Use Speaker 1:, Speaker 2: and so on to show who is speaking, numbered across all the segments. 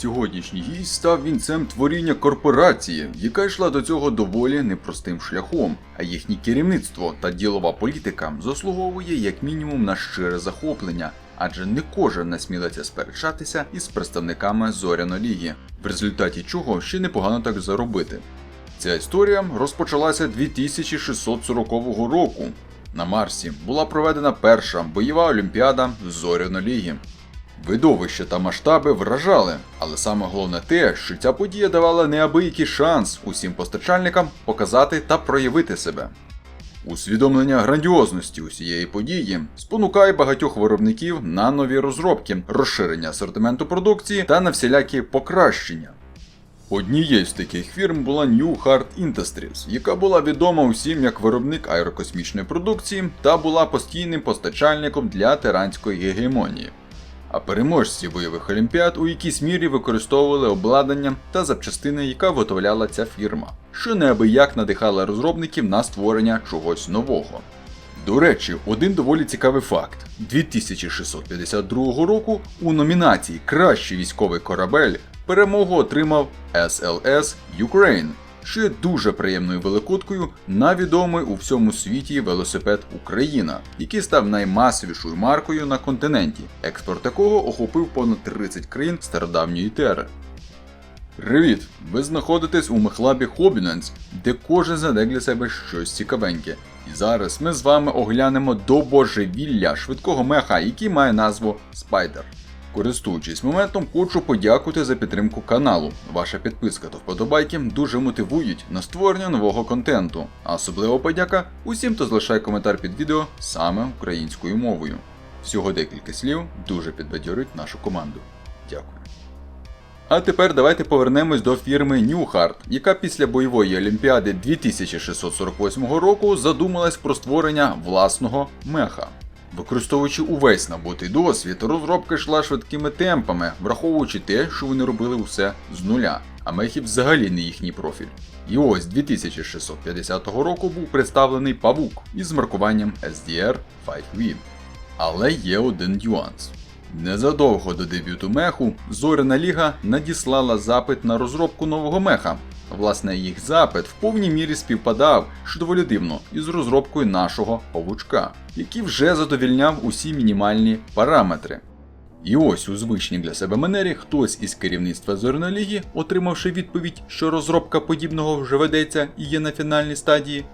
Speaker 1: Сьогоднішній гість став вінцем творіння корпорації, яка йшла до цього доволі непростим шляхом, а їхнє керівництво та ділова політика заслуговує як мінімум на щире захоплення, адже не кожен насмілиться сперечатися із представниками Зоряної ліги, в результаті чого ще непогано так заробити. Ця історія розпочалася 2640 року. На Марсі була проведена перша бойова олімпіада Зоряної ліги. Видовище та масштаби вражали, але саме головне те, що ця подія давала неабиякий шанс усім постачальникам показати та проявити себе. Усвідомлення грандіозності усієї події спонукає багатьох виробників на нові розробки, розширення асортименту продукції та на всілякі покращення. Однією з таких фірм була New Heart Industries, яка була відома усім як виробник аерокосмічної продукції та була постійним постачальником для тиранської гегемонії. А переможці бойових олімпіад у якійсь мірі використовували обладнання та запчастини, яка виготовляла ця фірма, що неабияк надихала розробників на створення чогось нового. До речі, один доволі цікавий факт: 2652 року у номінації Кращий військовий корабель перемогу отримав SLS Ukraine, є дуже приємною великодкою на відомий у всьому світі велосипед Україна, який став наймасовішою маркою на континенті, експорт якого охопив понад 30 країн стародавньої тери. Привіт! Ви знаходитесь у мехлабі Hobinance, де кожен знайде для себе щось цікавеньке. І зараз ми з вами оглянемо до божевілля швидкого меха, який має назву Spider. Користуючись моментом, хочу подякувати за підтримку каналу. Ваша підписка та вподобайки дуже мотивують на створення нового контенту. А особливо подяка усім, хто залишає коментар під відео саме українською мовою. Всього декілька слів дуже підбадьорить нашу команду. Дякую. А тепер давайте повернемось до фірми Newhart, яка після бойової олімпіади 2648 року задумалась про створення власного меха. Використовуючи увесь набутий досвід, розробка йшла швидкими темпами, враховуючи те, що вони робили усе з нуля, а мехи взагалі не їхній профіль. І ось 2650 року був представлений павук із маркуванням SDR 5V. Але є один нюанс. Незадовго до дебюту меху Зоряна Ліга надіслала запит на розробку нового меха. Власне, їх запит в повній мірі співпадав, що доволі дивно, із розробкою нашого павучка, який вже задовільняв усі мінімальні параметри. І ось у звичній для себе манері хтось із керівництва зерноліги, Ліги, отримавши відповідь, що розробка подібного вже ведеться і є на фінальній стадії,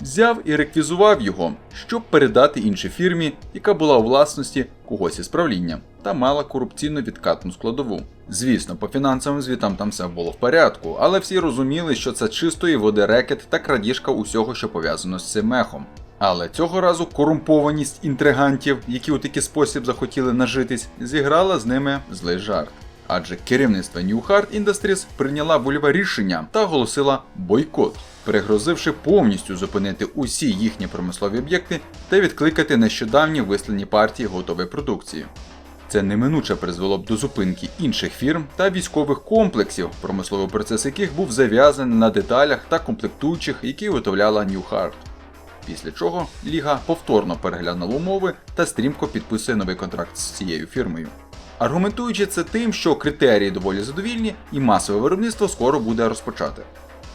Speaker 1: взяв і реквізував його, щоб передати іншій фірмі, яка була у власності когось із правління та мала корупційно відкатну складову. Звісно, по фінансовим звітам там все було в порядку, але всі розуміли, що це чистої води рекет та крадіжка усього, що пов'язано з цим мехом. Але цього разу корумпованість інтригантів, які у такий спосіб захотіли нажитись, зіграла з ними злий жарт. Адже керівництво New Heart Industries прийняла вольове рішення та оголосила бойкот, пригрозивши повністю зупинити усі їхні промислові об'єкти та відкликати нещодавні вислані партії готової продукції. Це неминуче призвело б до зупинки інших фірм та військових комплексів, промисловий процес яких був зав'язаний на деталях та комплектуючих, які виготовляла New Heart. Після чого Ліга повторно переглянула умови та стрімко підписує новий контракт з цією фірмою. Аргументуючи це тим, що критерії доволі задовільні і масове виробництво скоро буде розпочати.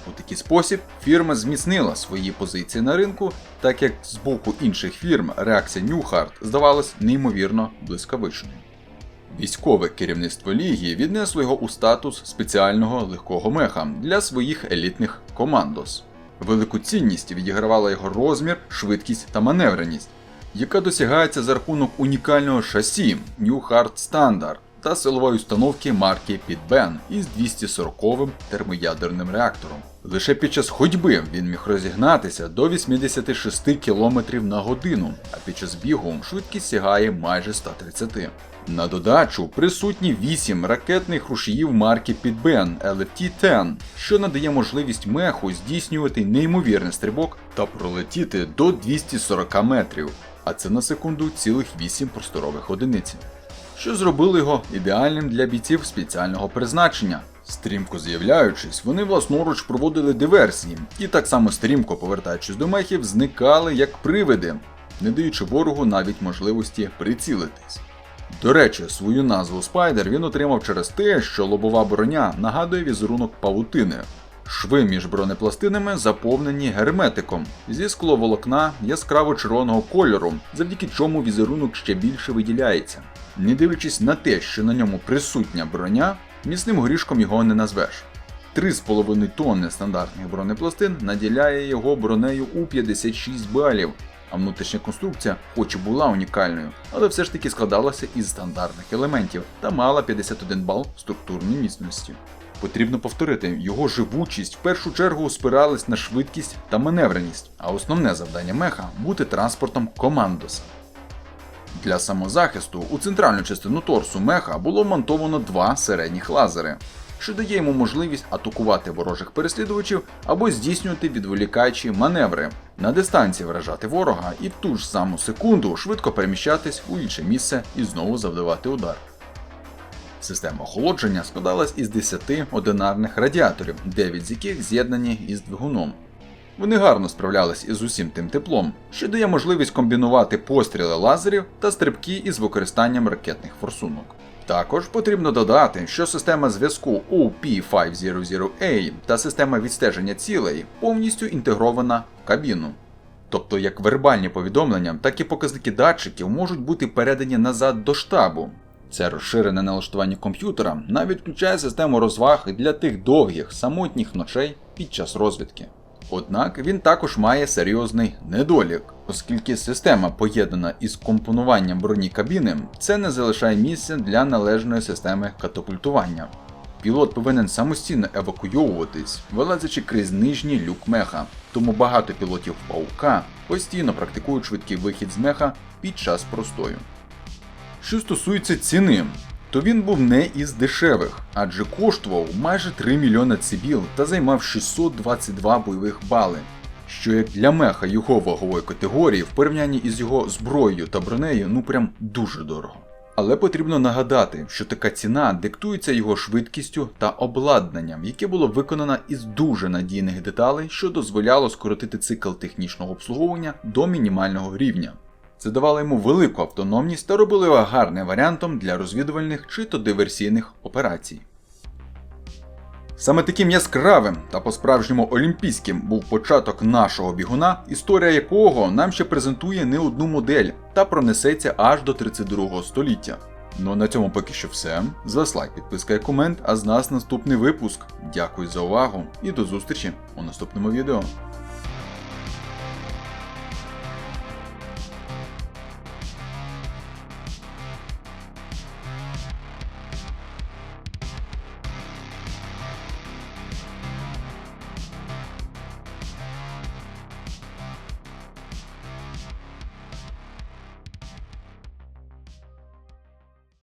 Speaker 1: У такий спосіб фірма зміцнила свої позиції на ринку, так як з боку інших фірм реакція Newhart здавалась неймовірно блискавичною. Військове керівництво ліги віднесло його у статус спеціального легкого меха для своїх елітних командос. Велику цінність відігравала його розмір, швидкість та маневреність, яка досягається за рахунок унікального шасі New Heart Standard та силової установки марки Pitben із 240-м термоядерним реактором. Лише під час ходьби він міг розігнатися до 86 км на годину, а під час бігу швидкість сягає майже 130. На додачу присутні 8 ракетних рушіїв марки Pitben LFT-10, що надає можливість меху здійснювати неймовірний стрибок та пролетіти до 240 метрів, а це на секунду цілих 8 просторових одиниць що зробило його ідеальним для бійців спеціального призначення. Стрімко з'являючись, вони власноруч проводили диверсії, і так само стрімко повертаючись до мехів, зникали як привиди, не даючи ворогу навіть можливості прицілитись. До речі, свою назву Спайдер він отримав через те, що лобова броня нагадує візерунок павутини. Шви між бронепластинами заповнені герметиком зі скловолокна яскраво червоного кольору, завдяки чому візерунок ще більше виділяється. Не дивлячись на те, що на ньому присутня броня, міцним горішком його не назвеш. 3,5 тонни стандартних бронепластин наділяє його бронею у 56 балів, а внутрішня конструкція, хоч і була унікальною, але все ж таки складалася із стандартних елементів та мала 51 бал структурної міцності. Потрібно повторити, його живучість в першу чергу спиралась на швидкість та маневреність, а основне завдання меха бути транспортом командоса. Для самозахисту у центральну частину торсу меха було вмонтовано два середніх лазери, що дає йому можливість атакувати ворожих переслідувачів або здійснювати відволікаючі маневри, на дистанції вражати ворога і в ту ж саму секунду швидко переміщатись у інше місце і знову завдавати удар. Система охолодження складалась із 10 одинарних радіаторів, 9 з яких з'єднані із двигуном. Вони гарно справлялись із усім тим теплом, що дає можливість комбінувати постріли лазерів та стрибки із використанням ракетних форсунок. Також потрібно додати, що система зв'язку OP500A та система відстеження цілей повністю інтегрована в кабіну. Тобто як вербальні повідомлення, так і показники датчиків можуть бути передані назад до штабу. Це розширене налаштування комп'ютера навіть включає систему розваг для тих довгих самотніх ночей під час розвідки. Однак він також має серйозний недолік, оскільки система поєднана із компонуванням броні кабіни, це не залишає місця для належної системи катапультування. Пілот повинен самостійно евакуйовуватись, вилазячи крізь нижній люк меха, тому багато пілотів паука постійно практикують швидкий вихід з меха під час простою. Що стосується ціни, то він був не із дешевих, адже коштував майже 3 мільйони цибіл та займав 622 бойових бали, що як для меха його вагової категорії в порівнянні із його зброєю та бронею ну прям дуже дорого. Але потрібно нагадати, що така ціна диктується його швидкістю та обладнанням, яке було виконано із дуже надійних деталей, що дозволяло скоротити цикл технічного обслуговування до мінімального рівня. Це давало йому велику автономність та робило його гарним варіантом для розвідувальних чи то диверсійних операцій. Саме таким яскравим та по-справжньому олімпійським був початок нашого бігуна, історія якого нам ще презентує не одну модель та пронесеться аж до 32 століття. Ну а на цьому поки що все. З вас лайк, підписка і комент, а з нас наступний випуск. Дякую за увагу і до зустрічі у наступному відео.